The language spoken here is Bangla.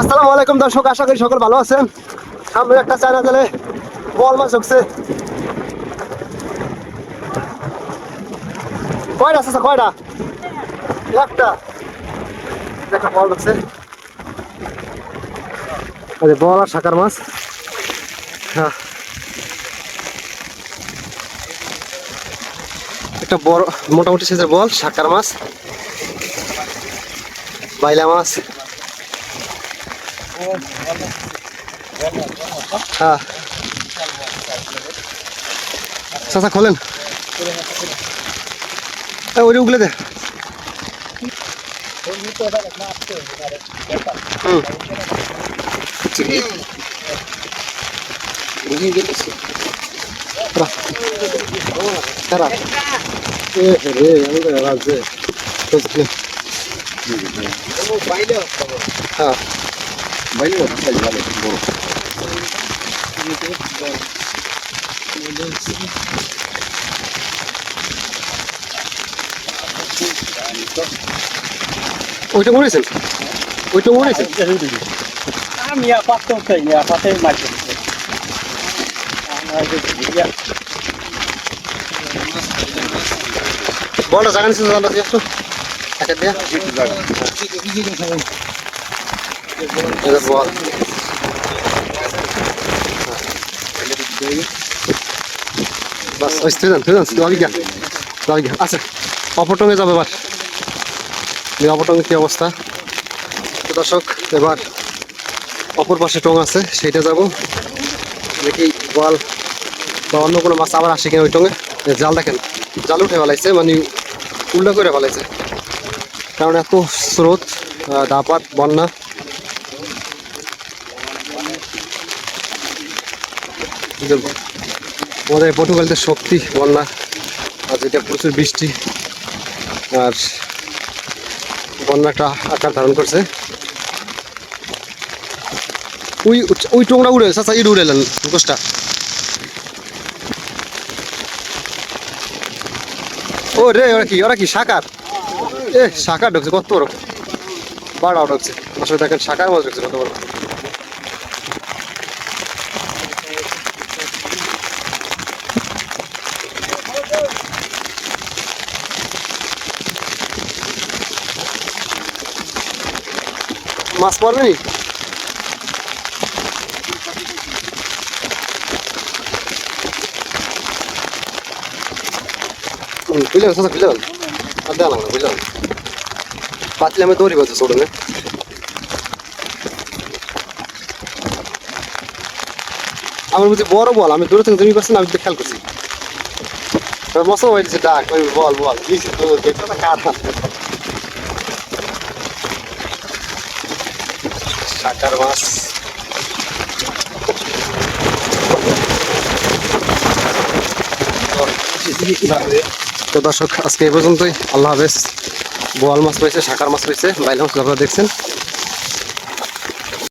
আসসালামু আলাইকুম দর্শক, আশা করি সকল ভালো আছেন। একটা চায়না বল মাছ ঢুকছে। কয়টা আছে কয়টা? একটা। একটা বল ঢুকছে। বল আর শাকার মাছ? হ্যাঁ। একটা বড়, মোটামুটি সাইজের বল শাকার মাছ। বাইলা মাছ? হ্যাঁ। চাচা খোলেন। এ, ওই উগলে দে। রাখ। এ রে, আমি তো রাখছে। বুঝলি? হ্যাঁ ওইটা মরেছেন ওইটা মরেছেন আমি আপাত তো খাই না আপাতে মাছ বলটা জাগান ছিল জানটা দিয়ে একটু বাস ওই তুই যান তুই যান, তুই আচ্ছা যাবে এবার। অপটঙ্গে কি অবস্থা? দর্শক, এবার অপর পাশে টং আছে, সেইটা যাব। দেখি বল বা অন্য কোনো মাছ আবার আসে কিনা ওই টঙ্গে জাল দেখেন, জাল উঠে ফেলাইছে মানে উল্টা করে ফেলাইছে। কারণ এত স্রোত দাপাত, বন্যা। আমাদের পটুয়ালিতে শক্তি, বন্যা, আর যেটা প্রচুর বৃষ্টি, আর বন্যাটা আকার ধারণ করছে। ওই ওই টোংরা উড়ে চাচা ইট উড়েলেন মুখোশটা। ও রে, ওরা কি ওরা কি শাকার এ শাকার ঢুকছে, কত বড়? বাড়াও ঢুকছে। আসলে দেখেন শাকার মাছ ঢুকছে, কত বড়? মাছ পড়বে নি বুঝলেন সাথে বুঝলেন আর দেওয়া লাগল বুঝলেন পাতলে আমি দৌড়ি বাজছে ছোট আমার বুঝি বড় বল আমি দূরে থেকে তুমি করছি না আমি খেয়াল করছি মশা হয়ে দিচ্ছে ডাক ওই বল বল শাকার মাছ তো দর্শক, আজকে এই পর্যন্তই। আল্লাহ হাফেজ। বোয়াল মাছ রয়েছে শাকার মাছ রয়েছে বাইল মাছ আপনারা দেখছেন।